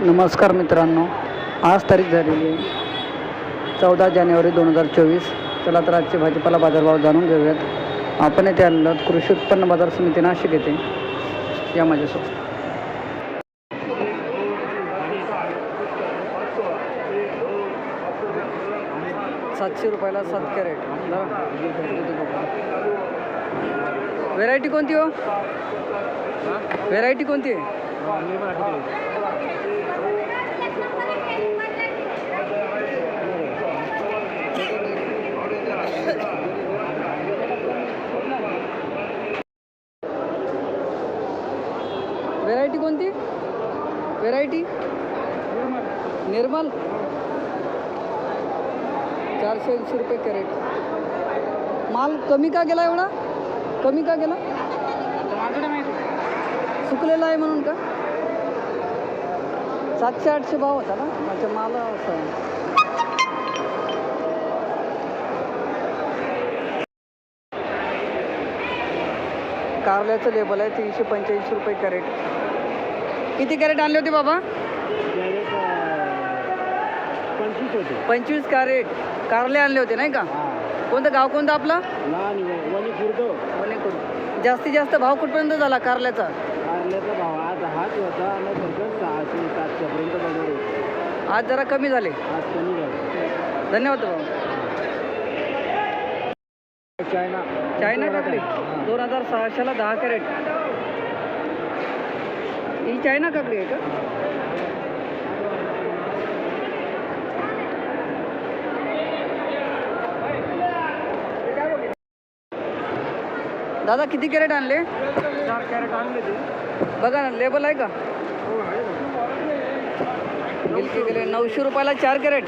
नमस्कार मित्रांनो आज तारीख झालेली आहे चौदा जानेवारी दोन हजार चोवीस. चला तर आजचे भाजीपाला बाजारभाव जाणून घेऊयात. आपण येथे आलेलो कृषी उत्पन्न बाजार समिती नाशिक येते या माझ्यासोबत. सातशे रुपयाला सात कॅरेट. व्हेरायटी कोणती हो? व्हेरायटी कोणती? आहे व्हेरायटी कोणती व्हेरायटी निर्मल चारशे ऐंशी रुपये कॅरेट. माल कमी का गेला एवढा? कमी का गेला? सुकलेला आहे म्हणून का? सातशे आठशे भाव होता ना? माझ्या माल असं आहे. कारल्याचं लेबल आहे तीनशे पंच्याऐंशी रुपये कॅरेट. किती कॅरेट आणले होते बाबा? पंचवीस होते. पंचवीस कॅरेट. कारले आणले होते नाही का? कोणतं गाव कोणतं आपलं? जास्तीत जास्त भाव कुठपर्यंत झाला कारल्याचा? आज जरा कमी झाले. आज कमी झालं. धन्यवाद भाऊ चायना. चायना काकडी दोन हजार सहाशेला दहा कॅरेट. ही चायना काकडी आहे का दादा किती कॅरेट आणले? चार कॅरेट आणले ते. बघा ना लेबल आहे का? हो गेले नऊशे रुपयाला चार कॅरेट.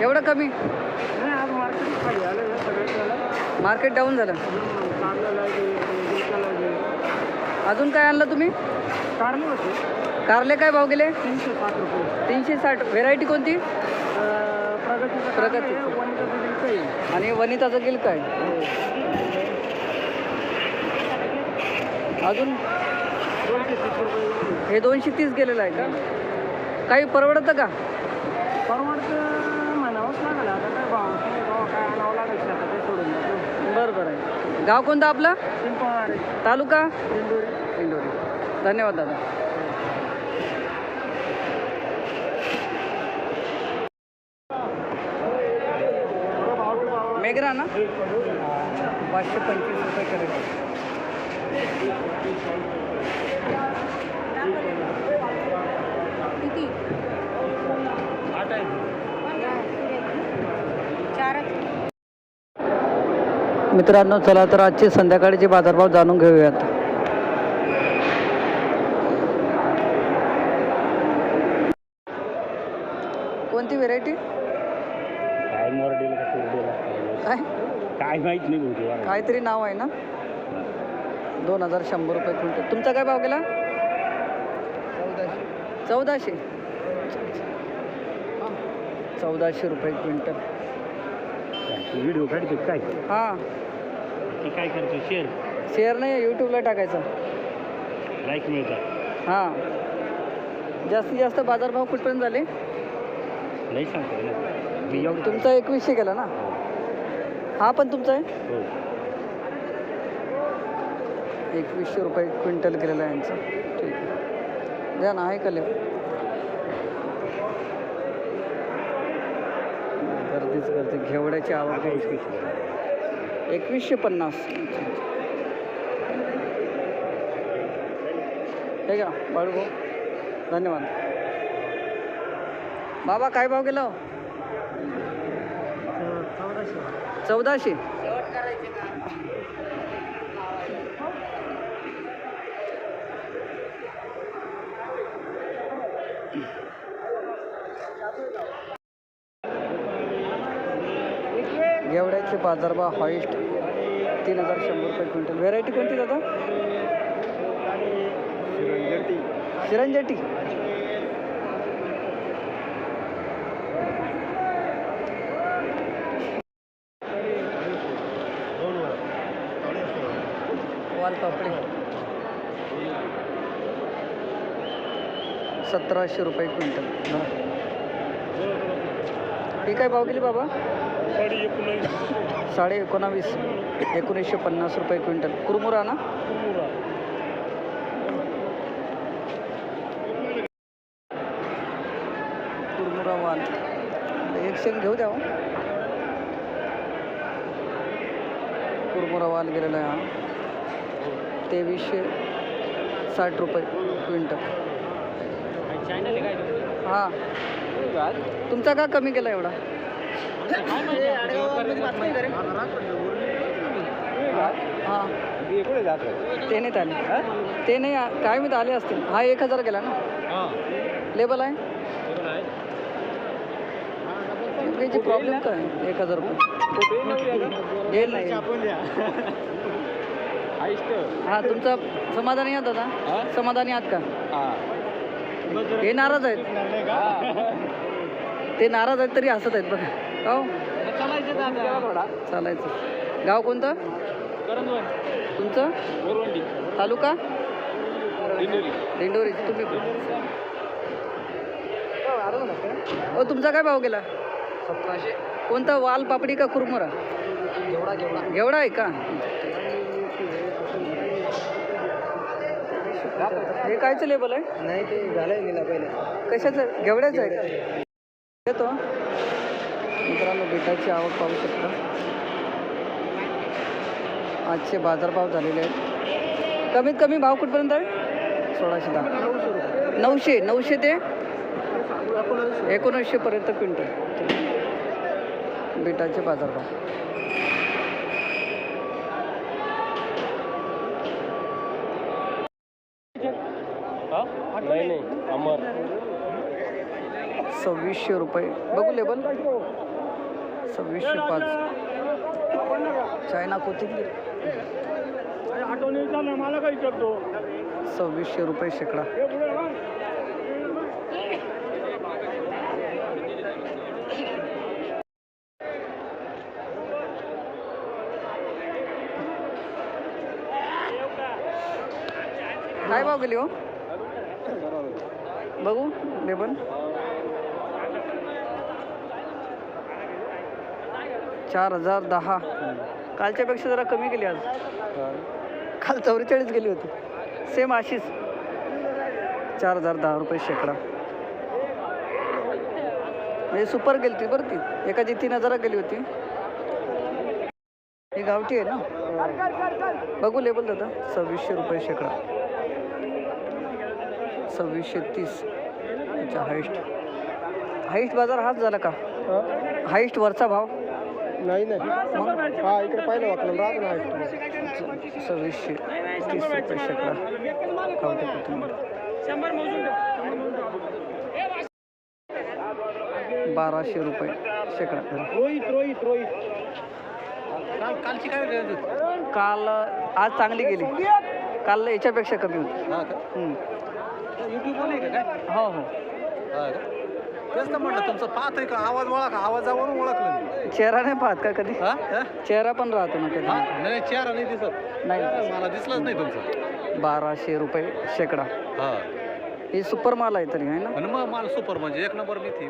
एवढं कमी? मार्केट डाऊन झालं. अजून काय आणलं तुम्ही? कारले होते. कारले काय भाव गेले? तीनशे साठ रुपये. तीनशे साठ व्हेरायटी कोणती? अं, प्रगतीचं प्रगती. वनिताचं गिलक आहे आणि वनिताचं गिल काय? अजून? दोनशे तीस रुपये. हे दोनशे तीस गेलेलं आहे का? काही परवडतं का? परवडतं म्हणावंच लागलं. आता काय भाव? काय आणावं लागेल आता ते सोडून बरं बरं. आहे गाव कोणतं आपलं? तालुका? इंदोरी. इंदोरी. धन्यवाद दादा. मेघरा ना? पाचशे पंचवीस रुपये करेल. किती? मित्रांनो चला तर आजचे संध्याकाळचे बाजारभाव जाणून घेऊयात कोणती व्हेरायटी काय मोरडीला का कुरडीला काय? काय माहीत नाही काहीतरी नाव आहे ना? दोन हजार शंभर रुपये क्विंटल. तुमचा काय भाव गेला? चौदाशे. चौदाशे रुपये क्विंटल. व्हिडिओ काढतो काय? हां. ती काय करतो? शेअर शेअर नाही यूट्यूबला टाकायचं. लाईक मिळतात. हां. जास्तीत जास्त बाजारभाव कुठपर्यंत झाले? नाही सांगतो तुमचा एकवीसशे गेला ना? हा. पण तुमचा आहे? हो. एकवीसशे रुपये क्विंटल गेलेलं आहे यांचं. ठीक आहे. द्या ना आहे का लेव गर्दीच गर्दी घेवड्याची. इसकी एकवीसशे पन्नास. हे घ्या बाळू धन्यवाद. बाबा काय भाव गेला? हो? चौदाशे. गेवड्याचे बाजारभाव हाईस्ट तीन हजार शंभर रुपये क्विंटल. व्हेरायटी कोणती दादा? चिरंजेटी वालपापडी सतराशे रुपये क्विंटल. ही काय भाव गेली बाबा? साडे एकोणावीस. एकोणीसशे पन्नास रुपये क्विंटल. कुरमुरा ना? कुरमुरा वाल. एक शेंग घेऊ द्या हो. कुरमुरा वाल गेलेला आहे हा. तेवीसशे साठ रुपये क्विंटल. हां. तुमचा का कमी केला एवढा? हां ते नाही आले. ते नाही आ- काय मी आले असतील. हा एक हजार गेला ना? लेबल आहे? त्याची प्रॉब्लेम काय? एक हजार रुपये. येईल नाही हा तुमचा समाधानी आहात दादा? समाधानी आहात का? हे. नाराज आहेत. ते नाराज आहेत तरी हसत आहेत बघा. हो? चालायचं. गाव कोणतं? तुमचं? तालुका? दिंडोरी. तुम्ही हो तुमचा काय भाव गेला? सतराशे कोणता? वाल पापडी का कुरमुरा? घेवडा. घेवडा आहे का? हे कायचं लेबल आहे? नाही ते झालंय गेला पहिले. कशाचं? घेवड्याचं आहे का? येतो मित्रांनो बिटाची आवक पाहू शकता. आजचे बाजारभाव झालेले आहेत. कमीत कमी भाव कुठपर्यंत आहे? सोळाशे दहा. नऊशे नऊशे ते एकोणीसशेपर्यंत क्विंटल. बिटाचे बाजारभाव. नाही नाही. अमर. सव्वीसशे रुपये. बघू लेबल. सव्वीसशे पाच. चायना कोथिंबीर. मला काही करतो सव्वीसशे रुपये शेकडा. काय भाव गेली हो? बघू लेबल चार हजार दहा. कालच्यापेक्षा जरा कमी गेली आज. काल चौवेचाळीस गेली होती. सेम अशीच. चार हजार दहा रुपये शेकडा. म्हणजे सुपर गेली होती बरं ती. एकाची तीन हजार गेली होती. ही गावठी आहे ना? बघू लेबल दादा. सव्वीसशे रुपये शेकडा. सव्वीसशे तीस अच्छा हाईस्ट. हाईस्ट बाजार हाच झाला का? हाईस्ट वरचा भाव? नाही नाही. हा इकडे पाहिलं वाटलं राग नाही सव्वीसशे तीस रुपये शेकडा बाराशे रुपये शेकडा. रोहित रोहित रोहित. काल कालची काय काल आज चांगली गेली. काल याच्यापेक्षा कमी होती. हम्म. युट्यूबवर नाही का काय? हो हो. तेच तर म्हटलं तुमचं का? आवाज ओळख आवाजावरून ओळखलं मी. चेहरा नाही पाहत का कधी? हा? हा? चेहरा पण राहतो ना कधी. हा? नाही चेहरा नाही दिसत. नाही मला दिसलाच नाही तुमचा. बाराशे रुपये शेकडा. हा. हे सुपर माल आहे तरी आहे ना? आणि मग मला सुपर म्हणजे एक नंबर मी थी